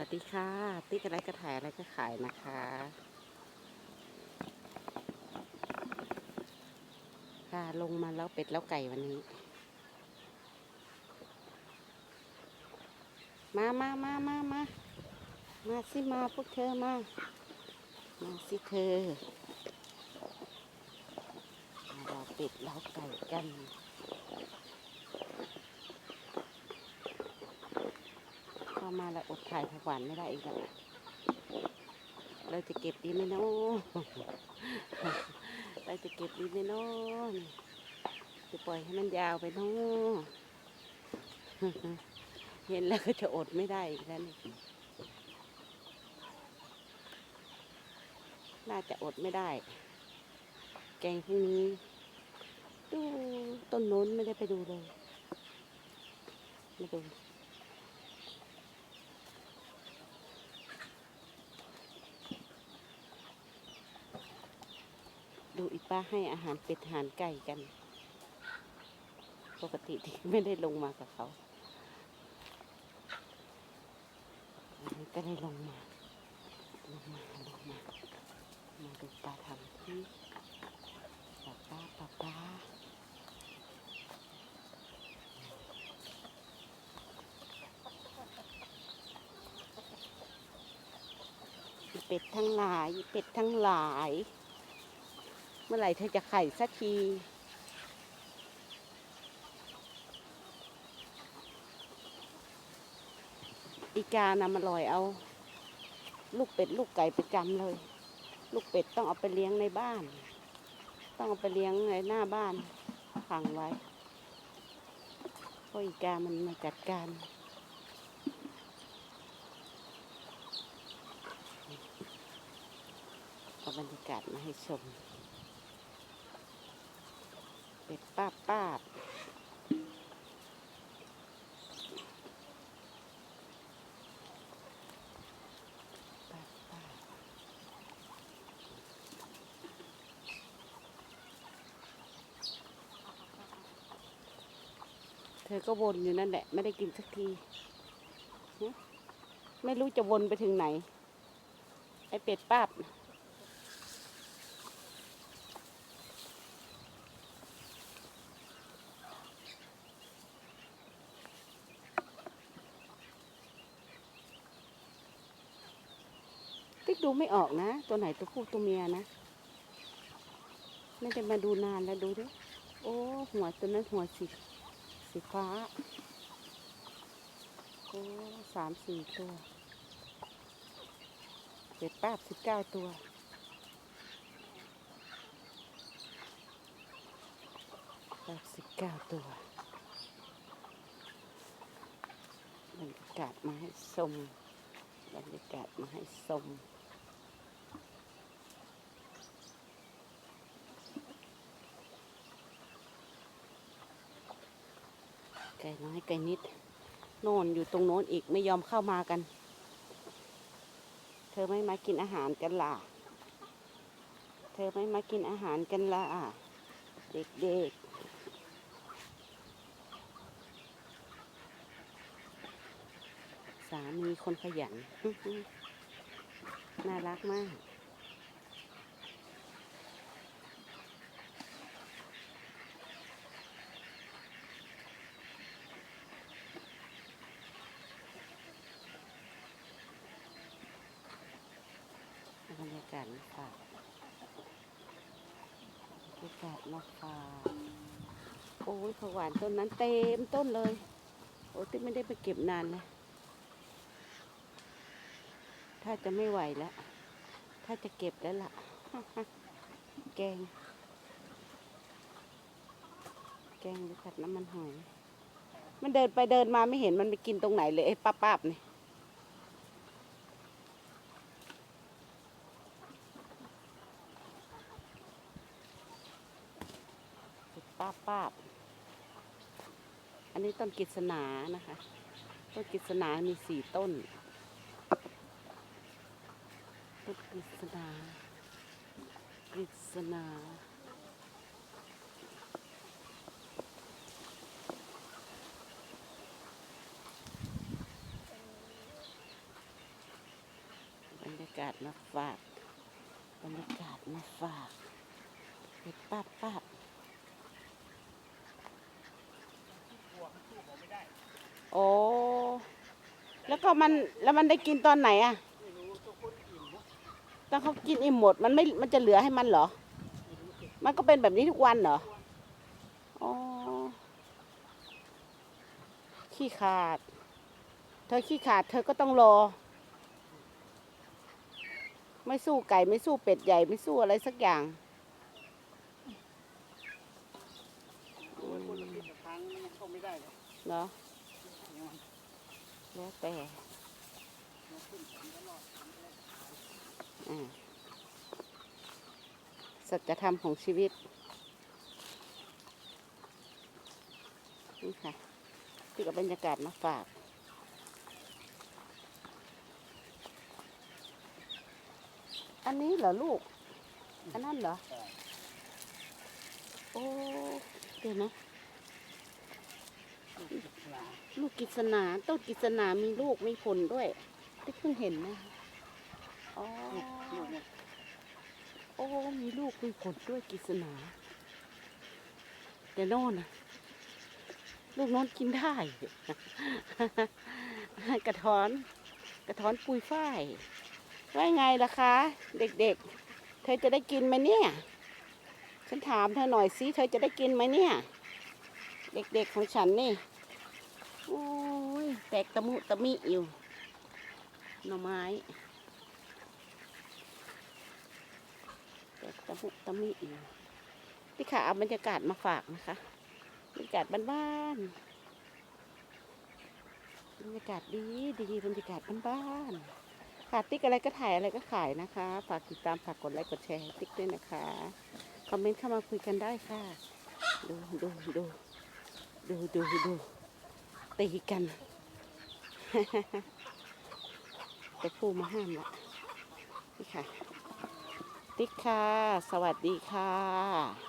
วัสดีค่ะ ติ๊กอะไรก็ถ่ายอะไรก็ขายนะคะ ค่ะลงมาแล้วเป็ดแล้วไก่วันนี้ มามามามามามาสิมาพวกเธอมา มาสิเธอมาเราเป็ดแล้วไก่กัน เข้า มาแล้วอดถ่ายผักหวานไม่ได้อีกแล้วเราจะเก็บดีไหมเนาะเราจะเก็บดีไหมเนาะจะปล่อยให้มันยาวไปเนาะเห็นแล้วก็จะอดไม่ได้อีกแล้วนี่น่าจะอดไม่ได้ แกงพรุ่งนี้ ดูต้นโน้นไม่ได้ไปดูเลยมาดู ดูอี ป้าให้อาหารเป็ดอาหารไก่กัน ปกติที่ไม่ได้ลงมากับเขาวันนี้ก็ได้ลงมา ลงมา ลงมา มาดูป้าทำที่ป้าป้าป้าป้าเป็ดทั้งหลาย เป็ดทั้งหลาย เมื่อไหร่เธอจะไข่สักทีอีกานะมาลอยเอา ลูกเป็ดลูกไก่ไปจำเลย ลูกเป็ดต้องเอาไปเลี้ยงในบ้าน ต้องเอาไปเลี้ยงในหน้าบ้านขังไว้เพราะอีกามันมาจัดการเอาบรรยากาศมาให้ชม ป็ดป้าป้าเธอก็วนอยู่นั่นแหละ ไม่ได้กินสักที ไม่รู้จะวนไปถึงไหน ไอเป็ดป้าบ ติ๊กดูไม่ออกนะ ตัวไหนตัวผู้ตัวเมียนะไม่ได้มาดูนานแล้วดูดิโอ้ หัวตัวนั้นหัวสีสีฟ้าโอ้สามสี่ตัวเป็ดแป้าบสิบเก้าตัวแปดสิบเก้าตัวบรรยากาศมาให้ชมบรรยากาศมาให้ชม ไก่น้อยไก่นิดโน่นอยู่ตรงโน้นอีกไม่ยอมเข้ามากัน เธอไม่มากินอาหารกันล่ะ เธอไม่มากินอาหารกันล่ะเด็กๆสามีคนขยัน น่ารักมาก บร รยากาศมาฝากรรยากาศมาฝากโอ้ยผักหวานต้นนั้นเต็มต้นเลย โอ้ที่ไม่ได้ไปเก็บนานเลยถ้าจะไม่ไหวแล้ว ถ้าจะเก็บแล้วล่ะ แกง แกงหรือผัดน้ำมันหอย มันเดินไปเดินมาไม่เห็นมันไปกินตรงไหนเลยไอ้ป้าป้าบนี่ ป้าบป้าบอันนี้ต้นกิษณานะคะ ต้นกิษณามีสี่ต้น ต้นกิษณากิษณาากาศมาฝาก บรรยากาศมาฝากเห็ดป้าบป้าบโอ้ แล้วก็มันแล้วมันได้กินตอนไหนอะตอนเขากินอิ่มหมดมันไม่มันจะเหลือให้มันเหรอ มันก็เป็นแบบนี้ทุกวันเหรออ๋อขี้ขาด เธอขี้ขาด เธอก็ต้องรอ ไม่สู้ไก่ไม่สู้เป็ดใหญ่ไม่สู้อะไรสักอย่างโอ้ยคนละทิศละทางมันก็ไม่ได้หรอกเนาะเนี่ย แล้วแต่มันขึ้นผมตลอดอ่าสัจธรรมของชีวิต นี่ค่ะที่กับบรรยากาศมาฝากอันนี้เหรอลูก อันนั้นเหรอ โอ้ เดี๋ยวนะ ลูกกิษณาต้นกิษณามีลูกมีผลด้วย ที่เพิ่งเห็นนะอ๋อลูกเนี่ยโอ้ มีลูกมีผลด้วยกิษณาแต่น่นนะลูกน้นกินได้ กระท้อน กระท้อนปุยฝ้ายว่าไงล่ะคะ เด็กๆ เธอจะได้กินไหมเนี่ย ฉันถามเธอหน่อยสิ เธอจะได้กินไหมเนี่ย เด็กๆของฉันนี่โอ้ยแตกตะมุตะมิอยู่ หน่อไม้ แตกตะมุตะมิอยู่พี่ขาเอาบรรยากาศมาฝากนะคะ บรรยากาศบ้านๆ บรรยากาศดีดีบรรยากาศบ้านๆขาติ๊กอะไรก็ถ่ายอะไรก็ขายนะคะ ฝากติดตามฝากกดไลค์กดแชร์ติ๊กด้วยนะคะ คอมเมนต์เข้ามาคุยกันได้ค่ะ ดูดูดู ดูดูดูตีกัน แต่ผู้มาห้ามละนี่ค่ะ ติ๊กค่ะ สวัสดีค่ะ